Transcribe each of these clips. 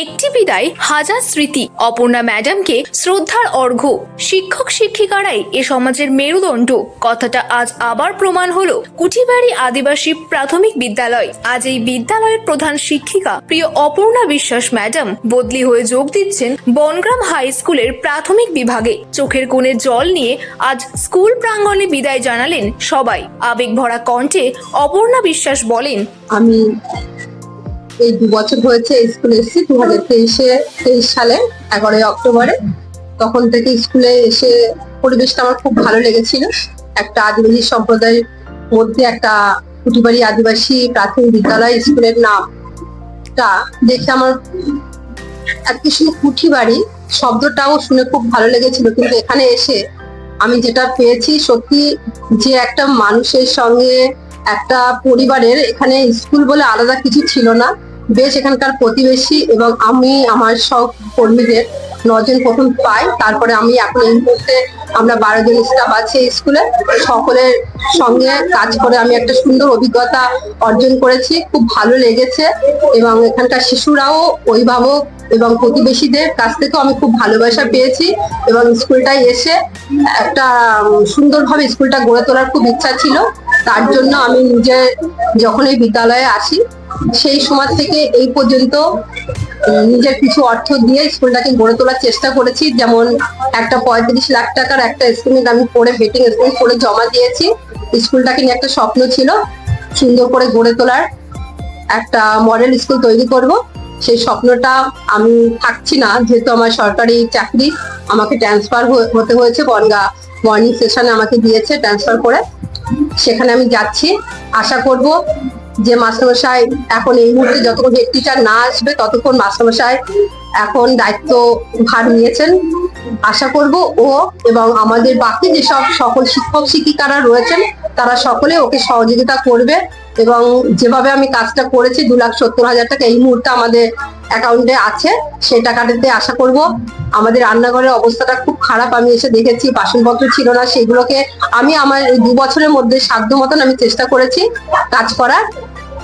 একটি বিদায় হাজার স্মৃতি। অপর্ণা ম্যাডামকে শ্রদ্ধার অর্ঘ্য। শিক্ষক, শিক্ষিকারাই এ সমাজের মেরুদণ্ড। কথাটা আজ আবার প্রমাণ হলো কুঠিবাড়ি আদিবাসী প্রাথমিক বিদ্যালয়। আজ এই বিদ্যালয়ের প্রধান শিক্ষিকা, প্রিয় অপর্ণা বিশ্বাস ম্যাডাম, বদলি হয়ে যোগ দিচ্ছেন বনগ্রাম হাই স্কুলের প্রাথমিক বিভাগে। চোখের কোণে জল নিয়ে আজ স্কুল প্রাঙ্গণে বিদায় জানালেন সবাই। আবেগ ভরা কণ্ঠে অপর্ণা বিশ্বাস বলেন, আমি এই দু বছর হয়েছে স্কুলে এসেছি দু হাজার তেইশে, তেইশ সালে, এগারোই অক্টোবরে। তখন থেকে স্কুলে এসে পরিবেশটা আমার খুব ভালো লেগেছিল। একটা আদিবাসী সম্প্রদায়ের মধ্যে একটা কুটিবাড়ি আদিবাসী প্রাথমিক বিদ্যালয় স্কুলের নামটা দেখে আমার আজকে শুধু কুঠিবাড়ি শব্দটাও শুনে খুব ভালো লেগেছিল। কিন্তু এখানে এসে আমি যেটা পেয়েছি সত্যি যে একটা মানুষের সঙ্গে একটা পরিবারের এখানে স্কুল বলে আলাদা কিছু ছিল না। বেশ এখানকার প্রতিবেশী এবং আমি, আমার সব কর্মীদের নজন প্রথম পাই। তারপরে আমি এখন এই মুহূর্তে আমরা বারো জন স্টাফ আছে স্কুলে সকলের সঙ্গে কাজ করে আমি একটা সুন্দর অভিজ্ঞতা অর্জন করেছি। খুব ভালো লেগেছে এবং এখানকার শিশুরাও অভিভাবক এবং প্রতিবেশীদের কাছ থেকেও আমি খুব ভালোবাসা পেয়েছি এবং স্কুলটায় এসে একটা সুন্দরভাবে স্কুলটা গড়ে তোলার খুব ইচ্ছা ছিল। তার জন্য আমি নিজে যখন এই বিদ্যালয়ে আসি সেই সময় থেকে এই পর্যন্ত নিজের কিছু অর্থ দিয়ে স্কুলটাকে গড়ে তোলার চেষ্টা করেছি। যেমন একটা পঁয়ত্রিশ লাখ টাকার একটা এস্টিমেট আমি পড়ে ভেটিং এস্টিমেট করে জমা দিয়েছি। স্কুলটাকে নিয়ে একটা স্বপ্ন ছিল, সুন্দর করে গড়ে তোলার একটা মডেল স্কুল তৈরি করব। সেই স্বপ্নটা আমি থাকছি না, যেহেতু আমার সরকারি চাকরি, আমাকে ট্রান্সফার হতে হয়েছে। বনগা মর্নিং সেশনে আমাকে দিয়েছে ট্রান্সফার করে। সেখানে আমি যাচ্ছি। আশা করব যে মাস্টারমশাই এখন এই মুহূর্তে যতক্ষণ হেড টিচার না আসবে, ততক্ষণ মাস্টারমশাই এখন দায়িত্ব ভার নিয়েছেন। আশা করব ও এবং আমাদের বাকি যেসব সকল শিক্ষক, শিক্ষিকারা রয়েছেন, তারা সকলে ওকে সহযোগিতা করবে এবং যেভাবে আমি কাজটা করেছি, দু লাখ সত্তর হাজার টাকা এই মুহূর্তে আমাদের অ্যাকাউন্টে আছে, সেই টাকাটাতে আশা করব আমাদের রান্নাঘরের অবস্থাটা খুব খারাপ, আমি এসে দেখেছি, বাসনপত্র ছিল না, সেগুলোকে আমি আমার দু বছরের মধ্যে সাধ্য মতন আমি চেষ্টা করেছি কাজ করার।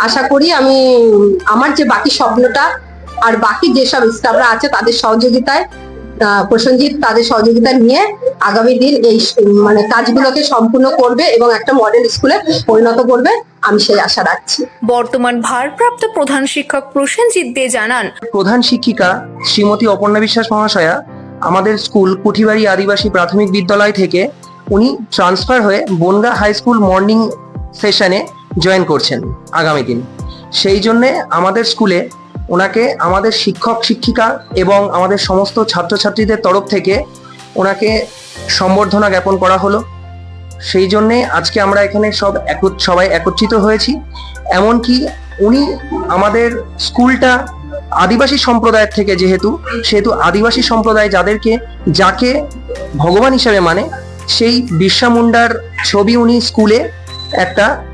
আশা করি আমি, আমার যে বাকি স্বপ্নটা আর বাকি যেসব স্টাফরা আছে তাদের সহযোগিতায় প্রসেনজিৎ তাদের সহযোগিতা নিয়ে আগামী দিন এই মানে কাজগুলোকে সম্পূর্ণ করবে এবং একটা মডেল স্কুলে পরিণত করবে আমি সেই আশা রাখছি। বর্তমান ভারপ্রাপ্ত প্রধান শিক্ষক প্রসেনজিৎ দে জানান প্রধান শিক্ষিকা শ্রীমতী অপর্ণা বিশ্বাস মহাশয়া আমাদের স্কুল কুঠিবাড়ি আদিবাসী প্রাথমিক বিদ্যালয় থেকে উনি ট্রান্সফার হয়ে বনগা হাই স্কুল মর্নিং সেশনে জয়েন করছেন আগামী দিন। সেই জন্যে আমাদের স্কুলে ওনাকে আমাদের শিক্ষক, শিক্ষিকা এবং আমাদের সমস্ত ছাত্রছাত্রীদের তরফ থেকে ওনাকে সম্বর্ধনা জ্ঞাপন করা হলো। সেই জন্যে আজকে আমরা এখানে সব একত- সবাই একত্রিত হয়েছি। এমনকি উনি আমাদের স্কুলটা আদিবাসী সম্প্রদায়ের থেকে যেহেতু, সেহেতু আদিবাসী সম্প্রদায় যাদেরকে, যাকে ভগবান হিসাবে মানে সেই বিরসা মুন্ডার ছবি উনি স্কুলে একটা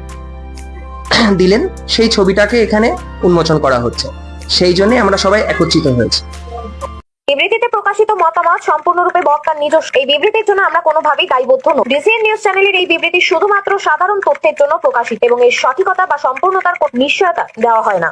দিলেন। সেই ছবিটাকে এখানে উন্মোচন করা হচ্ছে। সেই জন্য আমরা সবাই একত্রিত হয়েছি। বিবৃতিতে প্রকাশিত মতামত সম্পূর্ণরূপে বক্তার নিজস্ব। এই বিবৃতির জন্য আমরা কোনোভাবেই দায়বদ্ধ নই। ডিসিএন নিউজ চ্যানেলের এই বিবৃতি শুধুমাত্র সাধারণ তথ্যের জন্য প্রকাশিত এবং এর সঠিকতা বা সম্পূর্ণতার নিশ্চয়তা দেওয়া হয় না।